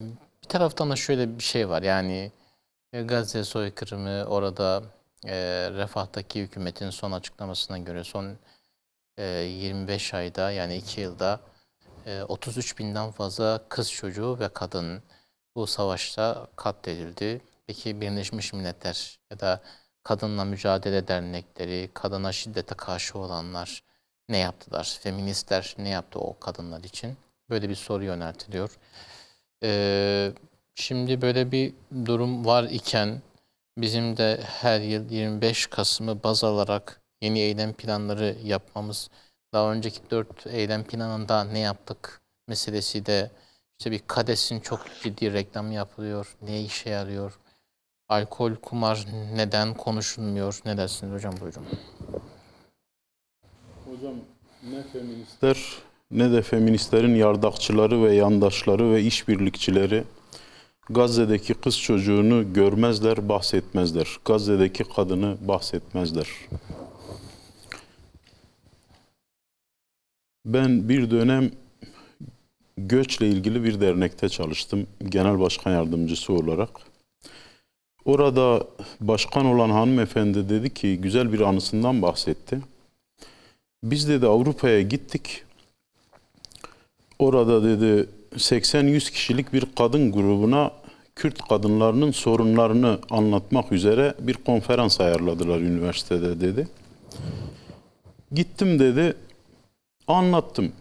Bir taraftan da şöyle bir şey var yani e, Gazze soykırımı orada e, refahtaki hükümetin son açıklamasına göre son e, 25 ayda yani 2 yılda e, 33 binden fazla kız çocuğu ve kadın bu savaşta katledildi. Peki Birleşmiş Milletler ya da kadınla mücadele dernekleri, kadına şiddete karşı olanlar ne yaptılar? Feministler ne yaptı o kadınlar için? Böyle bir soru yöneltiliyor. Ee, şimdi böyle bir durum var iken bizim de her yıl 25 Kasım'ı baz alarak yeni eylem planları yapmamız, daha önceki 4 eylem planında ne yaptık meselesi de işte bir kadesin çok ciddi reklamı yapılıyor. Ne işe yarıyor? Alkol, kumar neden konuşulmuyor? Ne dersiniz hocam buyurun. Hocam ne feministler ne de feministlerin yardakçıları ve yandaşları ve işbirlikçileri Gazze'deki kız çocuğunu görmezler, bahsetmezler. Gazze'deki kadını bahsetmezler. Ben bir dönem göçle ilgili bir dernekte çalıştım. Genel başkan yardımcısı olarak. Orada başkan olan hanımefendi dedi ki güzel bir anısından bahsetti. Biz dedi Avrupa'ya gittik. Orada dedi 80-100 kişilik bir kadın grubuna Kürt kadınlarının sorunlarını anlatmak üzere bir konferans ayarladılar üniversitede dedi. Gittim dedi. Anlattım.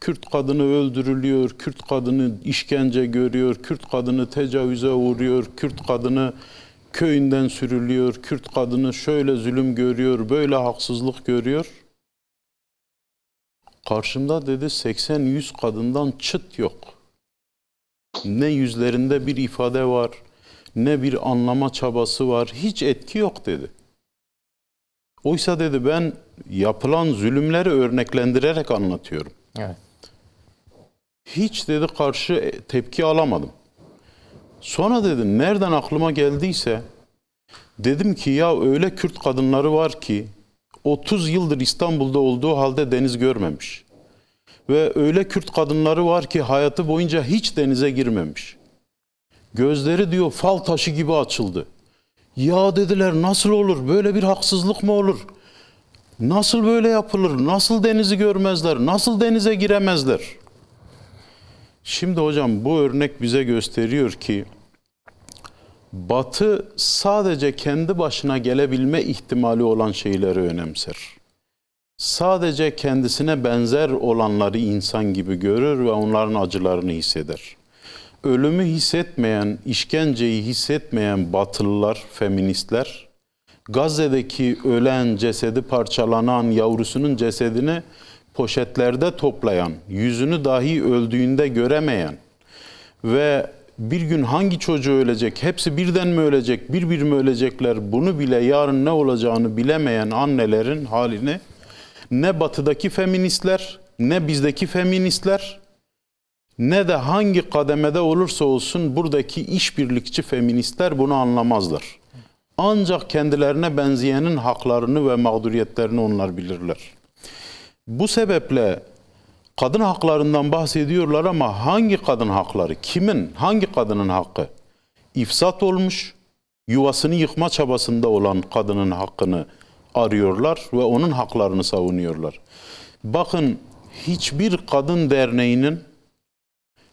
Kürt kadını öldürülüyor, Kürt kadını işkence görüyor, Kürt kadını tecavüze uğruyor, Kürt kadını köyünden sürülüyor, Kürt kadını şöyle zulüm görüyor, böyle haksızlık görüyor. Karşımda dedi 80-100 kadından çıt yok. Ne yüzlerinde bir ifade var, ne bir anlama çabası var, hiç etki yok dedi. Oysa dedi ben yapılan zulümleri örneklendirerek anlatıyorum. Evet. Hiç dedi karşı tepki alamadım. Sonra dedi nereden aklıma geldiyse dedim ki ya öyle Kürt kadınları var ki 30 yıldır İstanbul'da olduğu halde deniz görmemiş. Ve öyle Kürt kadınları var ki hayatı boyunca hiç denize girmemiş. Gözleri diyor fal taşı gibi açıldı. Ya dediler nasıl olur böyle bir haksızlık mı olur? Nasıl böyle yapılır? Nasıl denizi görmezler? Nasıl denize giremezler? Şimdi hocam bu örnek bize gösteriyor ki Batı sadece kendi başına gelebilme ihtimali olan şeyleri önemser. Sadece kendisine benzer olanları insan gibi görür ve onların acılarını hisseder. Ölümü hissetmeyen, işkenceyi hissetmeyen batılılar, feministler, Gazze'deki ölen, cesedi parçalanan yavrusunun cesedini poşetlerde toplayan, yüzünü dahi öldüğünde göremeyen ve bir gün hangi çocuğu ölecek, hepsi birden mi ölecek, bir bir mi ölecekler bunu bile yarın ne olacağını bilemeyen annelerin halini ne batıdaki feministler, ne bizdeki feministler, ne de hangi kademede olursa olsun buradaki işbirlikçi feministler bunu anlamazlar. Ancak kendilerine benzeyenin haklarını ve mağduriyetlerini onlar bilirler. Bu sebeple kadın haklarından bahsediyorlar ama hangi kadın hakları? Kimin? Hangi kadının hakkı? İfsat olmuş, yuvasını yıkma çabasında olan kadının hakkını arıyorlar ve onun haklarını savunuyorlar. Bakın hiçbir kadın derneğinin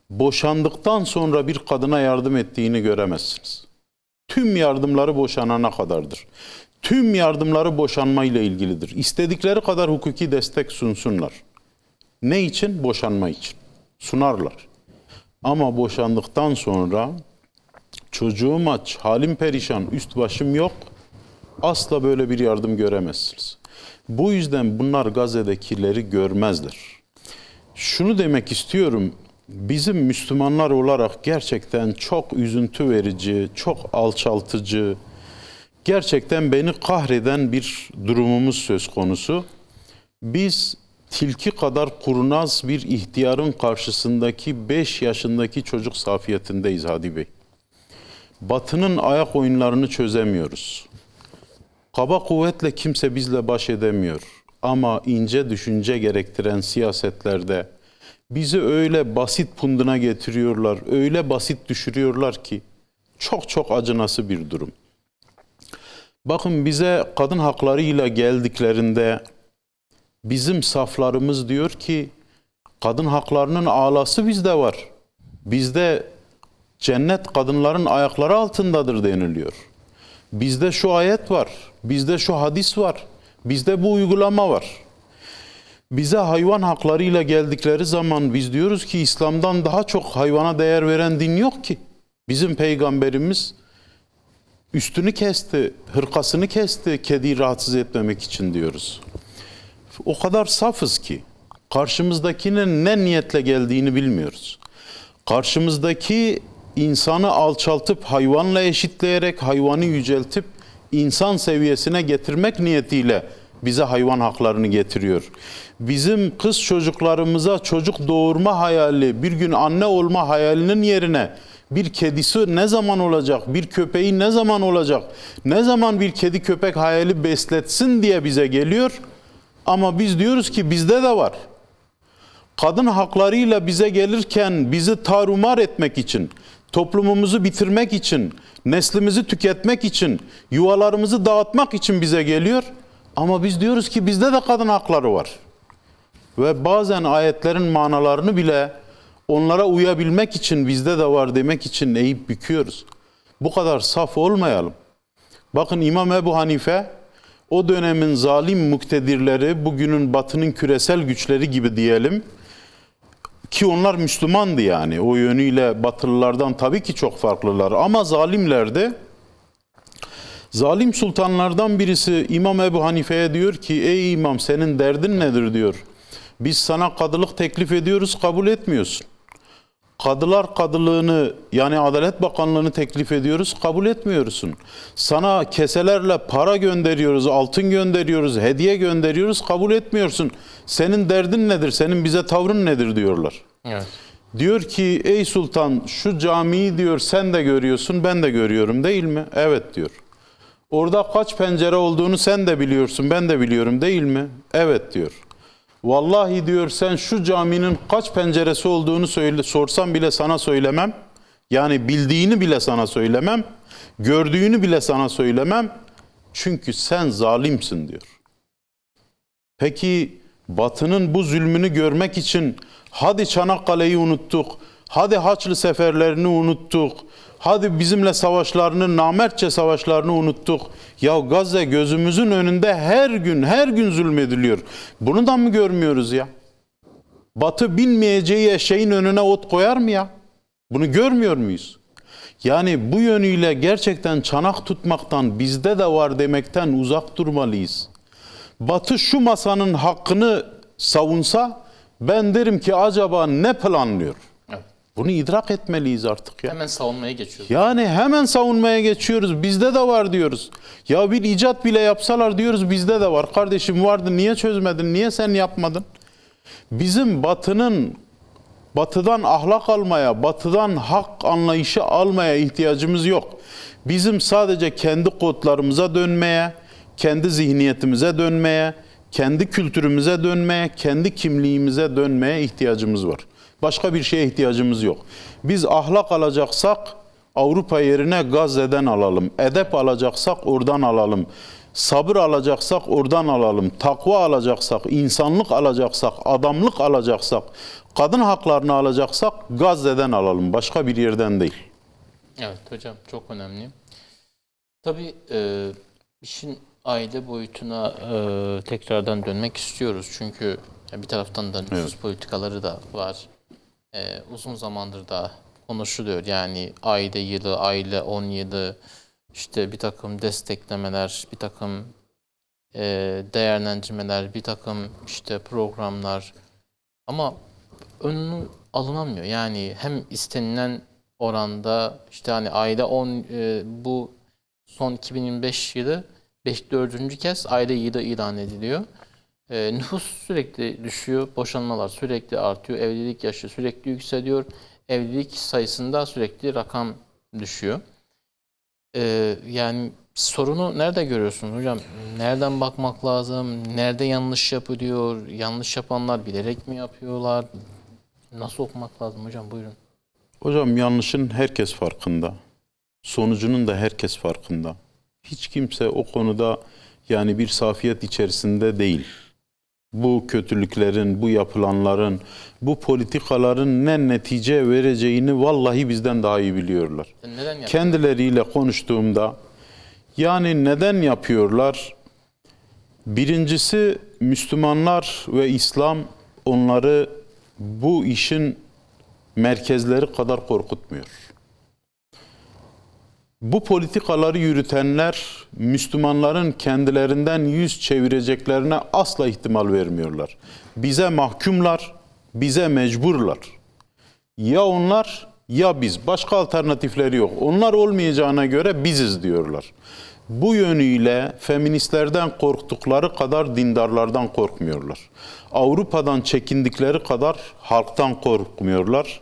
boşandıktan sonra bir kadına yardım ettiğini göremezsiniz. Tüm yardımları boşanana kadardır. Tüm yardımları boşanma ile ilgilidir. İstedikleri kadar hukuki destek sunsunlar. Ne için? Boşanma için. Sunarlar. Ama boşandıktan sonra çocuğum aç, halim perişan, üst başım yok. Asla böyle bir yardım göremezsiniz. Bu yüzden bunlar Gazze'dekileri görmezler. Şunu demek istiyorum. Bizim Müslümanlar olarak gerçekten çok üzüntü verici, çok alçaltıcı, gerçekten beni kahreden bir durumumuz söz konusu. Biz tilki kadar kurnaz bir ihtiyarın karşısındaki 5 yaşındaki çocuk safiyetindeyiz Hadi Bey. Batının ayak oyunlarını çözemiyoruz. Kaba kuvvetle kimse bizle baş edemiyor. Ama ince düşünce gerektiren siyasetlerde bizi öyle basit punduna getiriyorlar, öyle basit düşürüyorlar ki çok çok acınası bir durum. Bakın bize kadın haklarıyla geldiklerinde bizim saflarımız diyor ki kadın haklarının ağlası bizde var. Bizde cennet kadınların ayakları altındadır deniliyor. Bizde şu ayet var, bizde şu hadis var, bizde bu uygulama var. Bize hayvan haklarıyla geldikleri zaman biz diyoruz ki İslam'dan daha çok hayvana değer veren din yok ki. Bizim peygamberimiz üstünü kesti, hırkasını kesti kediyi rahatsız etmemek için diyoruz. O kadar safız ki karşımızdakinin ne niyetle geldiğini bilmiyoruz. Karşımızdaki insanı alçaltıp hayvanla eşitleyerek hayvanı yüceltip insan seviyesine getirmek niyetiyle bize hayvan haklarını getiriyor. Bizim kız çocuklarımıza çocuk doğurma hayali, bir gün anne olma hayalinin yerine bir kedisi ne zaman olacak, bir köpeği ne zaman olacak, ne zaman bir kedi köpek hayali besletsin diye bize geliyor. Ama biz diyoruz ki bizde de var kadın haklarıyla bize gelirken bizi tarumar etmek için, toplumumuzu bitirmek için, neslimizi tüketmek için, yuvalarımızı dağıtmak için bize geliyor. Ama biz diyoruz ki bizde de kadın hakları var. Ve bazen ayetlerin manalarını bile onlara uyabilmek için bizde de var demek için eğip büküyoruz. Bu kadar saf olmayalım. Bakın İmam Ebu Hanife o dönemin zalim muktedirleri bugünün batının küresel güçleri gibi diyelim ki onlar Müslümandı yani o yönüyle Batılılardan tabii ki çok farklılar ama zalimlerdi. Zalim sultanlardan birisi İmam Ebu Hanife'ye diyor ki ey imam senin derdin nedir diyor. Biz sana kadılık teklif ediyoruz kabul etmiyorsun. Kadılar kadılığını yani Adalet Bakanlığı'nı teklif ediyoruz kabul etmiyorsun. Sana keselerle para gönderiyoruz, altın gönderiyoruz, hediye gönderiyoruz kabul etmiyorsun. Senin derdin nedir, senin bize tavrın nedir diyorlar. Evet. Diyor ki ey sultan şu camiyi diyor sen de görüyorsun ben de görüyorum değil mi? Evet diyor. Orada kaç pencere olduğunu sen de biliyorsun ben de biliyorum değil mi? Evet diyor. Vallahi diyor sen şu caminin kaç penceresi olduğunu söyle, sorsam bile sana söylemem. Yani bildiğini bile sana söylemem. Gördüğünü bile sana söylemem. Çünkü sen zalimsin diyor. Peki Batı'nın bu zulmünü görmek için hadi Çanakkale'yi unuttuk, hadi Haçlı seferlerini unuttuk, hadi bizimle savaşlarını, namertçe savaşlarını unuttuk. Ya Gazze gözümüzün önünde her gün, her gün zulmediliyor. Bunu da mı görmüyoruz ya? Batı binmeyeceği eşeğin önüne ot koyar mı ya? Bunu görmüyor muyuz? Yani bu yönüyle gerçekten çanak tutmaktan bizde de var demekten uzak durmalıyız. Batı şu masanın hakkını savunsa ben derim ki acaba ne planlıyor? Bunu idrak etmeliyiz artık ya. Hemen savunmaya geçiyoruz. Yani hemen savunmaya geçiyoruz. Bizde de var diyoruz. Ya bir icat bile yapsalar diyoruz bizde de var. Kardeşim vardı niye çözmedin? Niye sen yapmadın? Bizim batının batıdan ahlak almaya, batıdan hak anlayışı almaya ihtiyacımız yok. Bizim sadece kendi kodlarımıza dönmeye, kendi zihniyetimize dönmeye, kendi kültürümüze dönmeye, kendi kimliğimize dönmeye ihtiyacımız var. Başka bir şeye ihtiyacımız yok. Biz ahlak alacaksak Avrupa yerine Gazze'den alalım. Edep alacaksak oradan alalım. Sabır alacaksak oradan alalım. Takva alacaksak, insanlık alacaksak, adamlık alacaksak, kadın haklarını alacaksak Gazze'den alalım. Başka bir yerden değil. Evet hocam çok önemli. Tabii e, işin aile boyutuna e, tekrardan dönmek istiyoruz. Çünkü bir taraftan da nüfus politikaları da var. E, uzun zamandır da konuşuluyor. Yani aile yılı, aile 10 yılı, işte bir takım desteklemeler, bir takım e, değerlendirmeler, bir takım işte programlar. Ama önünü alınamıyor. Yani hem istenilen oranda işte hani aile 10 e, bu son 2025 yılı 5 4. kez aile yılı ilan ediliyor. E, nüfus sürekli düşüyor, boşanmalar sürekli artıyor, evlilik yaşı sürekli yükseliyor, evlilik sayısında sürekli rakam düşüyor. E, yani sorunu nerede görüyorsunuz hocam? Nereden bakmak lazım? Nerede yanlış yapılıyor? Yanlış yapanlar bilerek mi yapıyorlar? Nasıl okumak lazım hocam buyurun. Hocam yanlışın herkes farkında. Sonucunun da herkes farkında. Hiç kimse o konuda yani bir safiyet içerisinde değil. Bu kötülüklerin, bu yapılanların, bu politikaların ne netice vereceğini vallahi bizden daha iyi biliyorlar. Neden? Kendileriyle konuştuğumda yani neden yapıyorlar? Birincisi Müslümanlar ve İslam onları bu işin merkezleri kadar korkutmuyor. Bu politikaları yürütenler Müslümanların kendilerinden yüz çevireceklerine asla ihtimal vermiyorlar. Bize mahkumlar, bize mecburlar. Ya onlar ya biz. Başka alternatifleri yok. Onlar olmayacağına göre biziz diyorlar. Bu yönüyle feministlerden korktukları kadar dindarlardan korkmuyorlar. Avrupa'dan çekindikleri kadar halktan korkmuyorlar.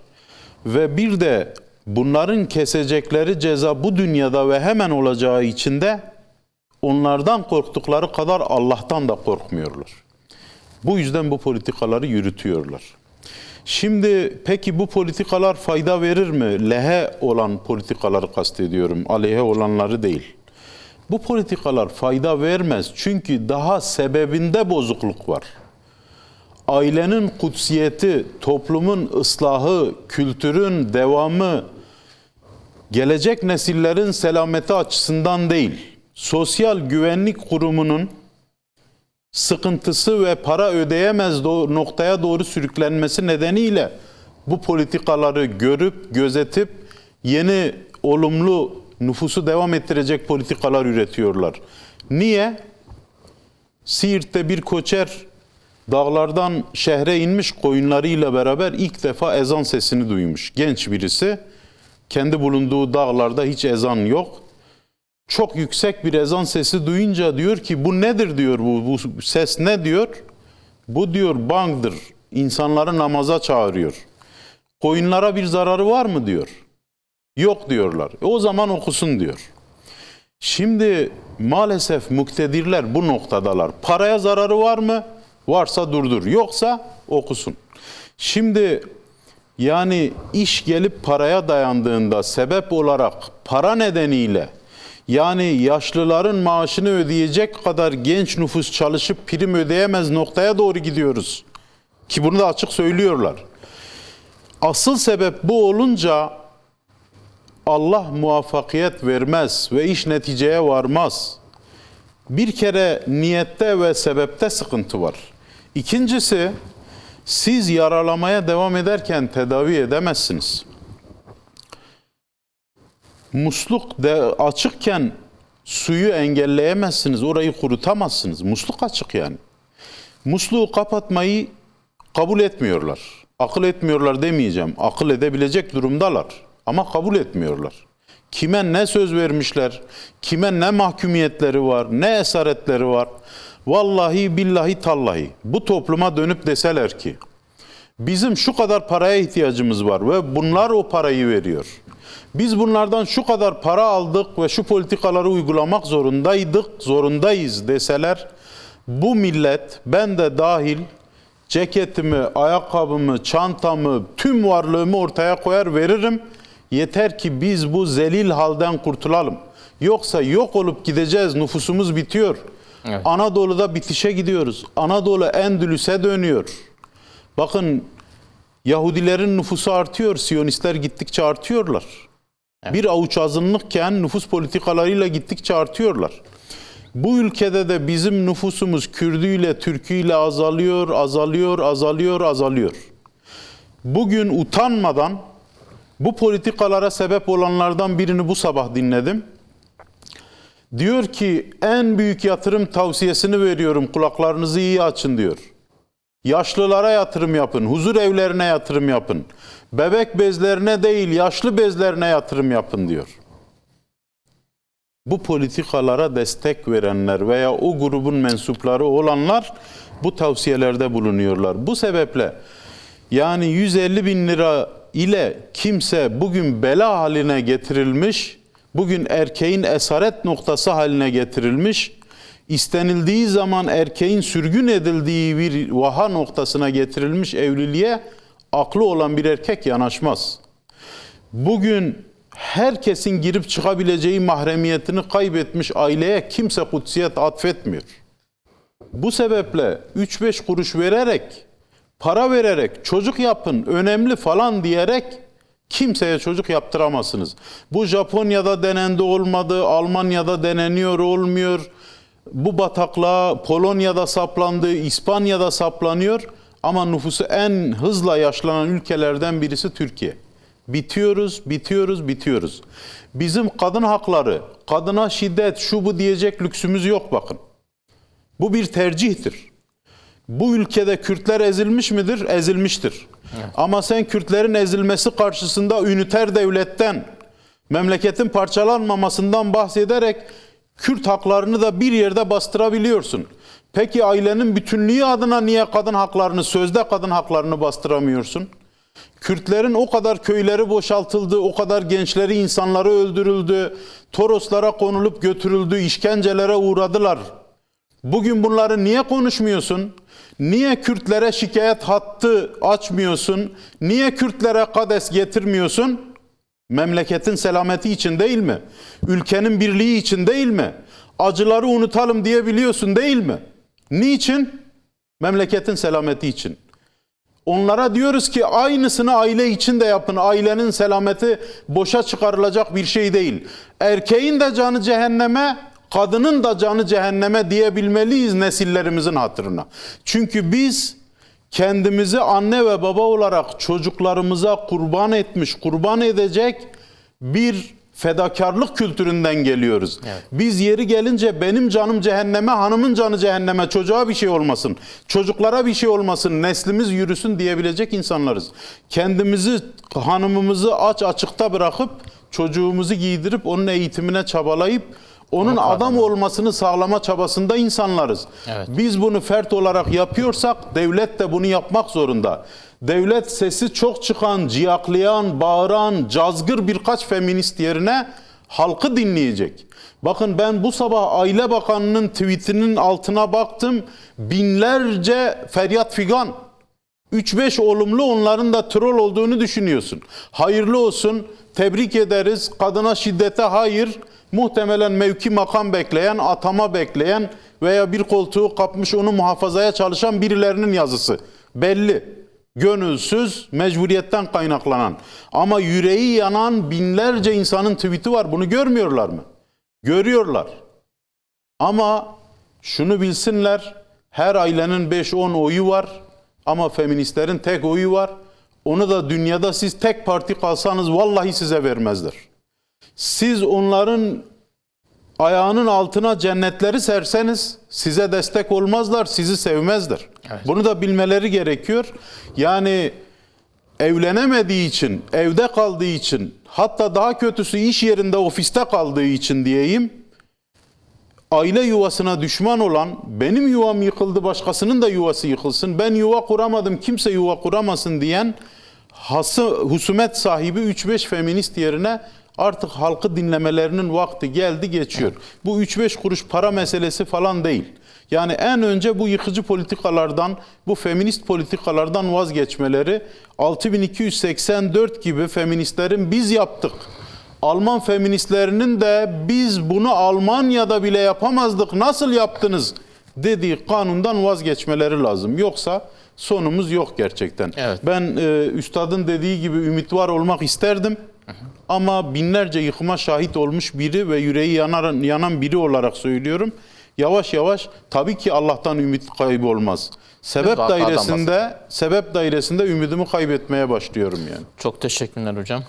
Ve bir de bunların kesecekleri ceza bu dünyada ve hemen olacağı için de onlardan korktukları kadar Allah'tan da korkmuyorlar. Bu yüzden bu politikaları yürütüyorlar. Şimdi peki bu politikalar fayda verir mi? Lehe olan politikaları kastediyorum, aleyhe olanları değil. Bu politikalar fayda vermez çünkü daha sebebinde bozukluk var. Ailenin kutsiyeti, toplumun ıslahı, kültürün devamı, gelecek nesillerin selameti açısından değil, sosyal güvenlik kurumunun sıkıntısı ve para ödeyemez noktaya doğru sürüklenmesi nedeniyle bu politikaları görüp gözetip yeni olumlu nüfusu devam ettirecek politikalar üretiyorlar. Niye? Siirt'te bir koçer dağlardan şehre inmiş koyunlarıyla beraber ilk defa ezan sesini duymuş. Genç birisi. Kendi bulunduğu dağlarda hiç ezan yok çok yüksek bir ezan sesi duyunca diyor ki bu nedir diyor bu, bu ses ne diyor? Bu diyor bangdır. İnsanları namaza çağırıyor. Koyunlara bir zararı var mı diyor. Yok diyorlar. E o zaman okusun diyor. Şimdi maalesef muktedirler bu noktadalar. Paraya zararı var mı? Varsa durdur. Yoksa okusun. Şimdi yani iş gelip paraya dayandığında sebep olarak para nedeniyle yani yaşlıların maaşını ödeyecek kadar genç nüfus çalışıp prim ödeyemez noktaya doğru gidiyoruz. Ki bunu da açık söylüyorlar. Asıl sebep bu olunca Allah muvaffakiyet vermez ve iş neticeye varmaz. Bir kere niyette ve sebepte sıkıntı var. İkincisi siz yaralamaya devam ederken tedavi edemezsiniz musluk de açıkken suyu engelleyemezsiniz. Orayı kurutamazsınız. Musluk açık yani. Musluğu kapatmayı kabul etmiyorlar. Akıl etmiyorlar demeyeceğim. Akıl edebilecek durumdalar. Ama kabul etmiyorlar. Kime ne söz vermişler, kime ne mahkumiyetleri var, ne esaretleri var. Vallahi billahi tallahi bu topluma dönüp deseler ki bizim şu kadar paraya ihtiyacımız var ve bunlar o parayı veriyor. Biz bunlardan şu kadar para aldık ve şu politikaları uygulamak zorundaydık, zorundayız deseler bu millet ben de dahil ceketimi, ayakkabımı, çantamı, tüm varlığımı ortaya koyar veririm. Yeter ki biz bu zelil halden kurtulalım. Yoksa yok olup gideceğiz, nüfusumuz bitiyor. Evet. Anadolu'da bitişe gidiyoruz. Anadolu Endülüs'e dönüyor. Bakın Yahudilerin nüfusu artıyor, Siyonistler gittikçe artıyorlar. Bir avuç azınlıkken nüfus politikalarıyla gittikçe artıyorlar. Bu ülkede de bizim nüfusumuz Kürdüyle, Türküyle azalıyor, azalıyor, azalıyor, azalıyor. Bugün utanmadan bu politikalara sebep olanlardan birini bu sabah dinledim. Diyor ki en büyük yatırım tavsiyesini veriyorum kulaklarınızı iyi açın diyor. Yaşlılara yatırım yapın, huzur evlerine yatırım yapın. Bebek bezlerine değil, yaşlı bezlerine yatırım yapın diyor. Bu politikalara destek verenler veya o grubun mensupları olanlar bu tavsiyelerde bulunuyorlar. Bu sebeple yani 150 bin lira ile kimse bugün bela haline getirilmiş, bugün erkeğin esaret noktası haline getirilmiş, istenildiği zaman erkeğin sürgün edildiği bir vaha noktasına getirilmiş evliliğe aklı olan bir erkek yanaşmaz. Bugün herkesin girip çıkabileceği mahremiyetini kaybetmiş aileye kimse kutsiyet atfetmiyor. Bu sebeple 3-5 kuruş vererek, para vererek çocuk yapın önemli falan diyerek kimseye çocuk yaptıramazsınız. Bu Japonya'da denendi olmadı, Almanya'da deneniyor olmuyor. Bu bataklığa Polonya'da saplandı, İspanya'da saplanıyor ama nüfusu en hızla yaşlanan ülkelerden birisi Türkiye. Bitiyoruz, bitiyoruz, bitiyoruz. Bizim kadın hakları, kadına şiddet, şu bu diyecek lüksümüz yok bakın. Bu bir tercihtir. Bu ülkede Kürtler ezilmiş midir? Ezilmiştir. Ama sen Kürtlerin ezilmesi karşısında üniter devletten, memleketin parçalanmamasından bahsederek Kürt haklarını da bir yerde bastırabiliyorsun. Peki ailenin bütünlüğü adına niye kadın haklarını, sözde kadın haklarını bastıramıyorsun? Kürtlerin o kadar köyleri boşaltıldı, o kadar gençleri, insanları öldürüldü, Toroslara konulup götürüldü, işkencelere uğradılar. Bugün bunları niye konuşmuyorsun? Niye Kürtlere şikayet hattı açmıyorsun? Niye Kürtlere kades getirmiyorsun? Memleketin selameti için değil mi? Ülkenin birliği için değil mi? Acıları unutalım diyebiliyorsun değil mi? Niçin? Memleketin selameti için. Onlara diyoruz ki aynısını aile için de yapın. Ailenin selameti boşa çıkarılacak bir şey değil. Erkeğin de canı cehenneme, kadının da canı cehenneme diyebilmeliyiz nesillerimizin hatırına. Çünkü biz kendimizi anne ve baba olarak çocuklarımıza kurban etmiş, kurban edecek bir fedakarlık kültüründen geliyoruz. Biz yeri gelince benim canım cehenneme, hanımın canı cehenneme, çocuğa bir şey olmasın, çocuklara bir şey olmasın, neslimiz yürüsün diyebilecek insanlarız. Kendimizi, hanımımızı aç açıkta bırakıp çocuğumuzu giydirip onun eğitimine çabalayıp onun adam olmasını sağlama çabasında insanlarız. Evet. Biz bunu fert olarak yapıyorsak devlet de bunu yapmak zorunda. Devlet sesi çok çıkan, ciyaklayan, bağıran, cazgır birkaç feminist yerine halkı dinleyecek. Bakın ben bu sabah Aile Bakanı'nın tweetinin altına baktım. Binlerce feryat figan. 3-5 olumlu onların da troll olduğunu düşünüyorsun. Hayırlı olsun, tebrik ederiz. Kadına şiddete hayır. Muhtemelen mevki makam bekleyen, atama bekleyen veya bir koltuğu kapmış onu muhafazaya çalışan birilerinin yazısı. Belli. Gönülsüz, mecburiyetten kaynaklanan. Ama yüreği yanan binlerce insanın tweet'i var. Bunu görmüyorlar mı? Görüyorlar. Ama şunu bilsinler, her ailenin 5-10 oyu var ama feministlerin tek oyu var. Onu da dünyada siz tek parti kalsanız vallahi size vermezler. Siz onların ayağının altına cennetleri serseniz size destek olmazlar, sizi sevmezler. Evet. Bunu da bilmeleri gerekiyor. Yani evlenemediği için, evde kaldığı için, hatta daha kötüsü iş yerinde, ofiste kaldığı için diyeyim, aile yuvasına düşman olan benim yuvam yıkıldı başkasının da yuvası yıkılsın ben yuva kuramadım kimse yuva kuramasın diyen hası, husumet sahibi 3-5 feminist yerine artık halkı dinlemelerinin vakti geldi geçiyor. Bu 3-5 kuruş para meselesi falan değil. Yani en önce bu yıkıcı politikalardan, bu feminist politikalardan vazgeçmeleri 6284 gibi feministlerin biz yaptık. Alman feministlerinin de biz bunu Almanya'da bile yapamazdık nasıl yaptınız dediği kanundan vazgeçmeleri lazım. Yoksa sonumuz yok gerçekten. Evet. Ben e, üstadın dediği gibi ümit var olmak isterdim. Ama binlerce yıkıma şahit olmuş biri ve yüreği yanar, yanan biri olarak söylüyorum. Yavaş yavaş tabii ki Allah'tan ümit kaybı olmaz. Sebep Allah'tan dairesinde sebep dairesinde ümidimi kaybetmeye başlıyorum yani. Çok teşekkürler hocam.